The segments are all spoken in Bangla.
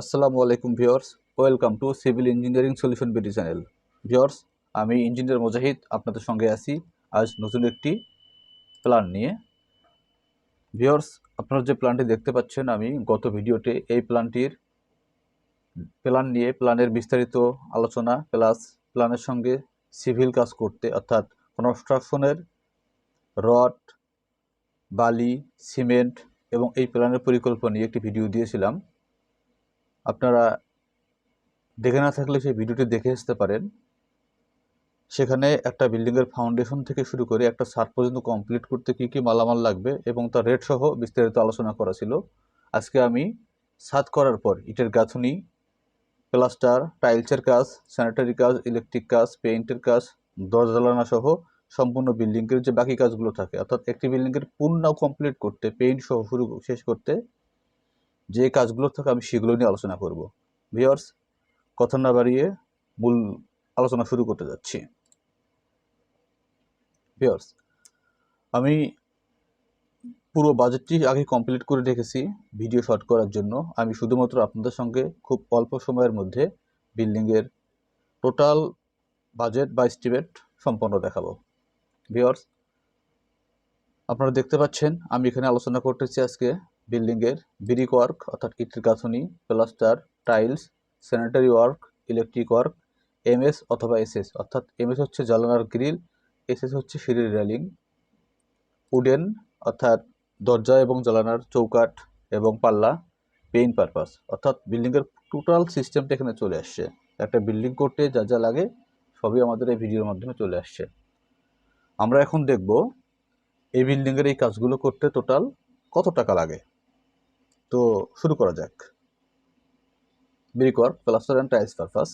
আসসালামু আলাইকুম viewers welcome to civil engineering solution BD channel. Viewers, আমি ইঞ্জিনিয়ার মুজাহিদ, আপনাদের সঙ্গে আছি আজ নতুন একটি প্ল্যান নিয়ে। ভিউয়ার্স, আপনারা যে প্ল্যানটি দেখতে পাচ্ছেন, আমি গত ভিডিওতে এই প্ল্যানটির প্ল্যান নিয়ে প্ল্যানের বিস্তারিত আলোচনা প্লাস প্ল্যানের সঙ্গে সিভিল কাজ করতে, অর্থাৎ কনস্ট্রাকশনের রড, বালি সিমেন্ট এবং এই প্ল্যানের পরিকল্পনা নিয়ে একটি ভিডিও দিয়েছিলাম। আপনারা দেখে না থাকলে সেই ভিডিওটি দেখে আসতে পারেন। সেখানে একটা বিল্ডিংয়ের ফাউন্ডেশন থেকে শুরু করে একটা সার পর্যন্ত কমপ্লিট করতে কী কী মালামাল লাগবে এবং তার রেট সহ বিস্তারিত আলোচনা করা ছিল। আজকে আমি সাত করার পর ইটের গাঁথুনি প্লাস্টার টাইলসের কাজ স্যানিটারি কাজ ইলেকট্রিক কাজ পেইন্টের কাজ দরজা জ্বালানা সহ সম্পূর্ণ বিল্ডিংয়ের যে বাকি কাজগুলো থাকে, অর্থাৎ একটি বিল্ডিংয়ের পূর্ণ কমপ্লিট করতে পেইন্ট সহ শুরু শেষ করতে যে কাজগুলো থাকে আমি সেগুলো নিয়ে আলোচনা করব। ভিওর্স কথা না বাড়িয়ে মূল আলোচনা শুরু করতে যাচ্ছি। ভিওর্স আমি পুরো বাজেটটি আগে কমপ্লিট করে রেখেছি ভিডিও শর্ট করার জন্য। আমি শুধুমাত্র আপনাদের সঙ্গে খুব অল্প সময়ের মধ্যে বিল্ডিংয়ের টোটাল বাজেট বা এস্টিমেট সম্পন্ন দেখাবো। ভিওর্স আপনারা দেখতে পাচ্ছেন, আমি এখানে আলোচনা করতেছি আজকে বিল্ডিংয়ের ব্রিক ওয়ার্ক, অর্থাৎ ইটের গাঁথনি, plaster, tiles, sanitary work, electric work, MS অথবা এসএস। অর্থাৎ এমএস হচ্ছে জ্বালানার গ্রিল, এসএস হচ্ছে সিঁড়ির রেলিং। উডেন, অর্থাৎ দরজা এবং জ্বালানার চৌকাঠ এবং পাল্লা পেইন পারপাস অর্থাৎ বিল্ডিংয়ের টোটাল সিস্টেমটা এখানে চলে আসছে। একটা বিল্ডিং করতে যা যা লাগে সবই আমাদের এই ভিডিওর মাধ্যমে চলে আসছে। আমরা এখন দেখব এই বিল্ডিংয়ের এই কাজগুলো করতে টোটাল কত টাকা লাগে। তো শুরু করা যাক। Brick work plaster and tiles purpose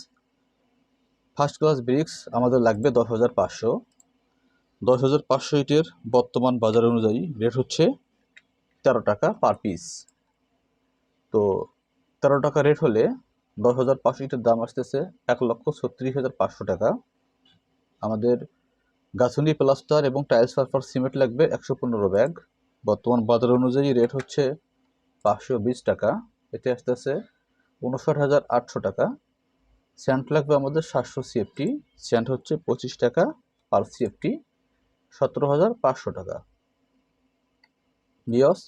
first class bricks আমাদের লাগবে দশ হাজার পাঁচশো। দশ হাজার পাঁচশো ইটের বর্তমান বাজার অনুযায়ী রেট হচ্ছে তেরো টাকা পার পিস তো তেরো টাকা রেট হলে দশ হাজার পাঁচশো ইটের দাম আসতেছে এক লক্ষ ছত্রিশ হাজার পাঁচশো টাকা। আমাদের গাছুনি প্লাস্টার এবং টাইলস পারপাস সিমেন্ট লাগবে একশো পনেরো ব্যাগ। বর্তমান বাজার অনুযায়ী রেট হচ্ছে পাঁচশো বিশ টাকা। এতে আসতেছে উনষাট হাজার আটশো টাকা। স্যান্ড লাগবে আমাদের সাতশো সিএফটি স্যান্ড হচ্ছে পঁচিশ টাকা পার সিএফটি সতেরো হাজার পাঁচশো টাকা। বিয়স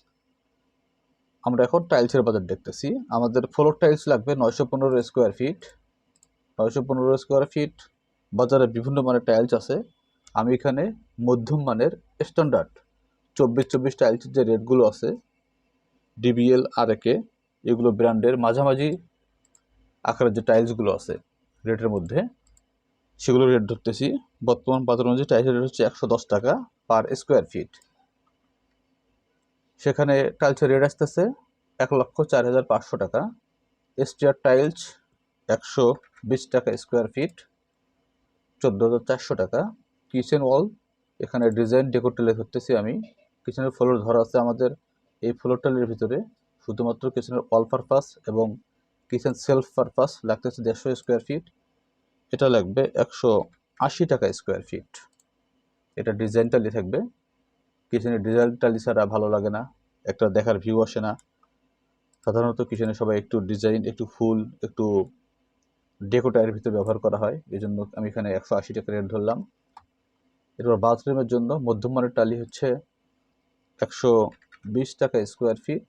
আমরা এখন টাইলসের বাজার দেখতেছি। আমাদের ফ্লোর টাইলস লাগবে নয়শো পনেরো স্কোয়ার ফিট নয়শো পনেরো স্কোয়ার ফিট বাজারে বিভিন্ন মানের টাইলস আছে। আমি এখানে মধ্যম মানের স্ট্যান্ডার্ড চব্বিশ চব্বিশ টাইলসের যে রেটগুলো আছে ডিবিএল আর একে এগুলো ব্র্যান্ডের মাঝামাঝি আকারের যে টাইলসগুলো আছে, রেটের মধ্যে সেগুলো রেট ধরতেছি। বর্তমান বাজার অনুযায়ী টাইলসের রেট হচ্ছে একশো দশ টাকা পার স্কোয়ার ফিট। সেখানে টাইলসের রেট আসতেছে এক লক্ষ চার হাজার পাঁচশো টাকা। এসটিআর টাইলস একশো বিশ টাকা স্কোয়ার ফিট, চোদ্দ হাজার চারশো টাকা। কিচেন ওয়াল, এখানে ডিজাইন, ডেকোর টেলে ধরতেছি আমি। কিচেনের ফ্লোর ধরা আছে আমাদের এই ফ্লোর টেলের ভিতরে শুধুমাত্র কিচেনের অল পারপাস এবং কিচেন সেলফ পারপাস লাগতেছে দেড়শো স্কোয়ার ফিট। এটা লাগবে একশো আশি টাকা স্কোয়ার ফিট। এটা ডিজাইন টালি থাকবে। কিচেনের ডিজাইন টালি ছাড়া ভালো লাগে না। একটা দেখার ভিউ আসে না। সাধারণত কিচেনে সবাই একটু ডিজাইন একটু ফুল, একটু ডেকোটায়ের ভিতরে ব্যবহার করা হয়। এই জন্য আমি এখানে একশো আশি টাকা রেট ধরলাম। এরপর বাথরুমের জন্য মধ্যমমানের টালি হচ্ছে একশো বিশ টাকা স্কোয়ার ফিট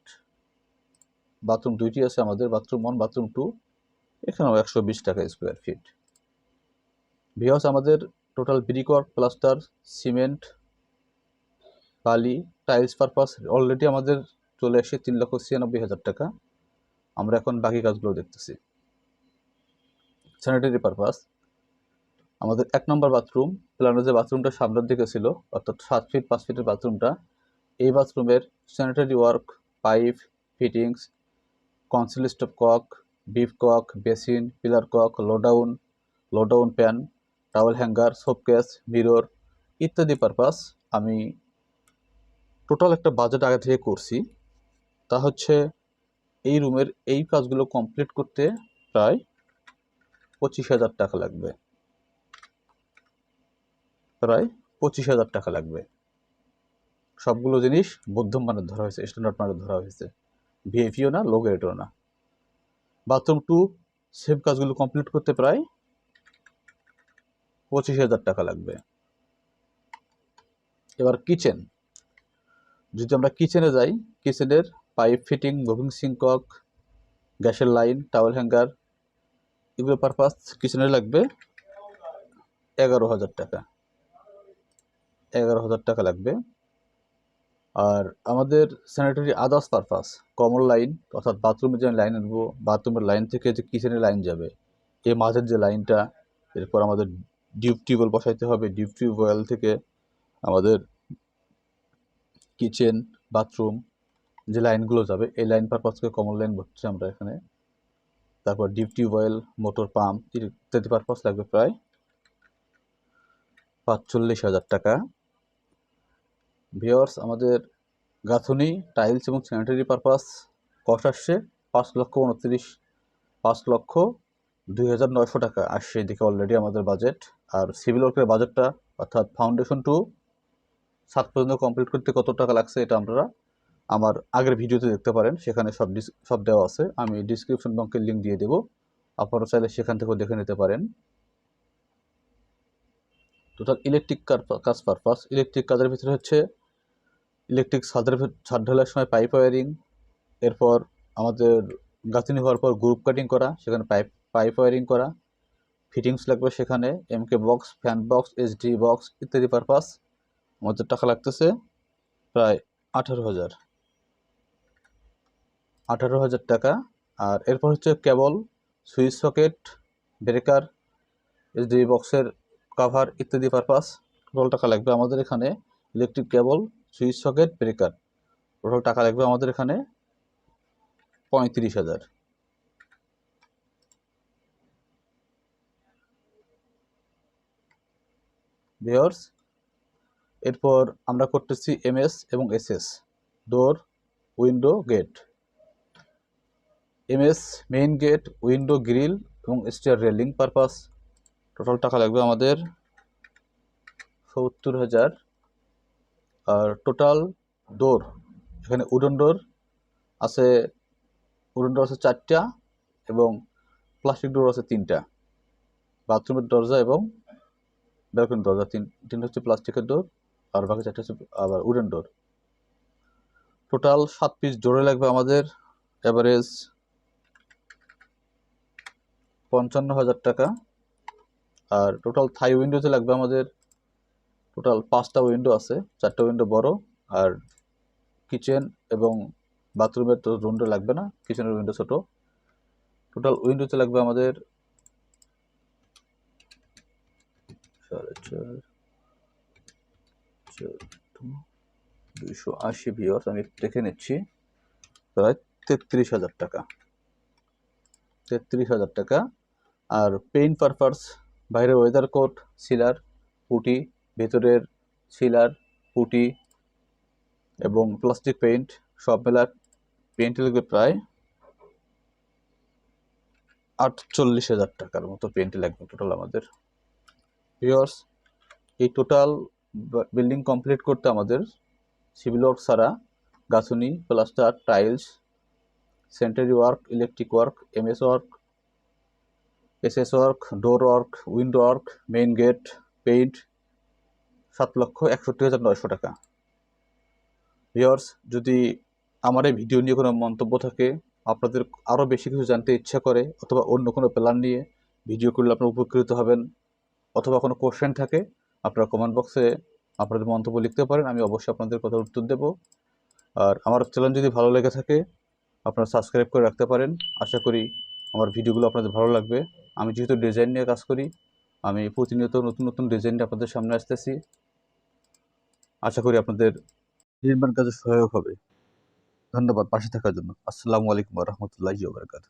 বাথরুম দুইটি আছে আমাদের বাথরুম ওয়ান বাথরুম টু এখানেও একশো বিশ টাকা স্কোয়ার ফিট ভিওস আমাদের টোটাল ব্রিকওয়ার্ক প্লাস্টার সিমেন্ট বালি টাইলস পারপাস অলরেডি আমাদের চলে আসে তিন লক্ষ ছিয়ানব্বই হাজার টাকা। আমরা এখন বাকি কাজগুলো দেখতেছি। স্যানিটারি পারপাস আমাদের এক নম্বর বাথরুম প্ল্যানের যে বাথরুমটা সামনের দিকে ছিল, অর্থাৎ সাত ফিট পাঁচ ফিটের বাথরুমটা এই বাথরুমের sanitary work pipe fittings conceal stop cock bib cock basin pillar cock low down low down pan towel hanger soap case mirror ইত্যাদি পারপাস আমি টোটাল একটা বাজেট আগে থেকে করছি। তা হচ্ছে এই রুমের এই কাজগুলো কমপ্লিট করতে প্রায় পঁচিশ হাজার টাকা লাগবে। প্রায় পঁচিশ হাজার টাকা লাগবে। সবগুলো জিনিস মধ্যম মানের ধরা হয়েছে স্ট্যান্ডার্ড মানের ধরা হয়েছে। ভিএফিও না লো গ্রেডও না। বাথরুম টু সেম কাজগুলো কমপ্লিট করতে প্রায় পঁচিশ হাজার টাকা লাগবে। এবার কিচেন যদি আমরা কিচেনে যাই কিচেনের পাইপ ফিটিং মুভিং সিঙ্কক গ্যাসের লাইন টাওয়েল হ্যাঙ্গার এগুলো পারপাস কিচেনে লাগবে এগারো হাজার টাকা। এগারো হাজার টাকা লাগবে। আর আমাদের sanitary others purpose common line অর্থাৎ বাথরুমের যে লাইন আনব বাথরুমের লাইন থেকে যে কিচেনের লাইন যাবে এই মাঝের যে লাইনটা এরপর আমাদের ডিপ টিউবওয়েল বসাইতে হবে ডিপ টিউবওয়েল থেকে আমাদের কিচেন বাথরুম যে লাইনগুলো যাবে, এই লাইন পারপাসকে কমন লাইন বলছি আমরা এখানে। তারপর ডিপ টিউবওয়েল মোটর পাম্প ইত্যাদি পারপাস লাগবে প্রায় পাঁচচল্লিশ হাজার টাকা। ভিওর্স আমাদের গাঁথুনি, টাইলস এবং স্যানিটারি পারপাস কস্ট আসছে পাঁচ লক্ষ উনত্রিশ, পাঁচ লক্ষ দুই হাজার নয়শো টাকা আসছে এদিকে অলরেডি আমাদের বাজেট আর সিভিল ওয়ার্কের বাজেটটা অর্থাৎ ফাউন্ডেশন টু সাত পর্যন্ত কমপ্লিট করতে কত টাকা লাগছে এটা আপনারা আমার আগের ভিডিওতে দেখতে পারেন। সেখানে সব সব দেওয়া আছে। আমি ডিসক্রিপশন বক্সের লিঙ্ক দিয়ে দেবো। আপনারা চাইলে সেখান থেকেও দেখে নিতে পারেন। টোটাল ইলেকট্রিক কাজ পারপাস ইলেকট্রিক কাজের ভিতরে হচ্ছে ইলেকট্রিক ছাদের ছাদ ঢালার সময় পাইপ ওয়ারিং এরপর আমাদের গাঁথনি হওয়ার পর গ্রুপ কাটিং করা, সেখানে পাইপ পাইপ ওয়ারিং করা ফিটিংস লাগবে সেখানে MK box fan box HD box ইত্যাদি পারপাস আমাদের টাকা লাগতেছে প্রায় আঠারো হাজার। আঠারো হাজার টাকা। আর এরপর হচ্ছে cable switch socket breaker HD বক্সের কাভার ইত্যাদি পারপাস টোটাল টাকা লাগবে আমাদের এখানে electric cable switch socket, breaker. Total টাকা লাগবে আমাদের এখানে পঁয়ত্রিশ হাজার। ভিওর্স এরপর আমরা করতেছি এমএস এবং SS. Door, window, gate. MS, main gate, window, grill এবং স্টেয়ার রেলিং পারপাস। টোটাল টাকা লাগবে আমাদের সত্তর হাজার টোটাল ডোর এখানে উডন ডোর আছে, উডন ডোর আছে চারটা এবং প্লাস্টিক ডোর আছে তিনটা। বাথরুমের দরজা এবং ব্যালকনি দরজা, তিন, তিনটা হচ্ছে প্লাস্টিকের ডোর আর বাকি চারটা হচ্ছে আবার উডেন ডোর টোটাল সাত পিস ডোরে লাগবে আমাদের অ্যাভারেজ পঞ্চান্ন হাজার টাকা। আর টোটাল থাই উইন্ডোতে লাগবে আমাদের টোটাল পাঁচটা উইন্ডো আছে, চারটা উইন্ডো বড়, আর কিচেন এবং বাথরুমের তো উইন্ডো লাগবে না কিচেনের উইন্ডো ছোট। টোটাল উইন্ডোতে লাগবে আমাদের দুইশো আশি ভিওর্স আমি দেখে নিচ্ছি। প্রায় তেত্রিশ হাজার টাকা। তেত্রিশ হাজার টাকা। আর পেইন্ট পারপাস বাইরে ওয়েদার কোট সিলার পুটি ভেতরের সিলার পুটি এবং প্লাস্টিক পেইন্ট সব মেলা পেইন্ট লাগবে প্রায় আটচল্লিশ হাজার টাকার মতো পেইন্ট লাগবে টোটাল আমাদের। ভিওর্স এই টোটাল বিল্ডিং কমপ্লিট করতে আমাদের সিভিল ওয়ার্ক ছাড়া গাছুনি plaster tiles sanitary work electric work MS work SS work door work window work main gate paint সাত লক্ষ একষট্টি হাজার নয়শো টাকা। ভিওর্স যদি আমার এই ভিডিও নিয়ে কোনো মন্তব্য থাকে, আপনাদের আরও বেশি কিছু জানতে ইচ্ছা করে, অথবা অন্য কোনো প্ল্যান নিয়ে ভিডিও করলে আপনারা উপকৃত হবেন, অথবা কোনো কোশ্চেন থাকে, আপনারা কমেন্ট বক্সে আপনাদের মন্তব্য লিখতে পারেন, আমি অবশ্যই আপনাদের কথা উত্তর দেব। আর আমার চ্যানেল যদি ভালো লেগে থাকে, আপনারা সাবস্ক্রাইব করে রাখতে পারেন। আশা করি আমার ভিডিওগুলো আপনাদের ভালো লাগবে। আমি যেহেতু ডিজাইন নিয়ে কাজ করি, আমি প্রতিনিয়ত নতুন নতুন ডিজাইন আপনাদের সামনে আসতেছি। আশা করি আপনাদের নির্মাণ কাজে সহায়ক হবে। ধন্যবাদ পাশে থাকার জন্য। আসসালামু আলাইকুম রহমতুল্লাহ বারকাত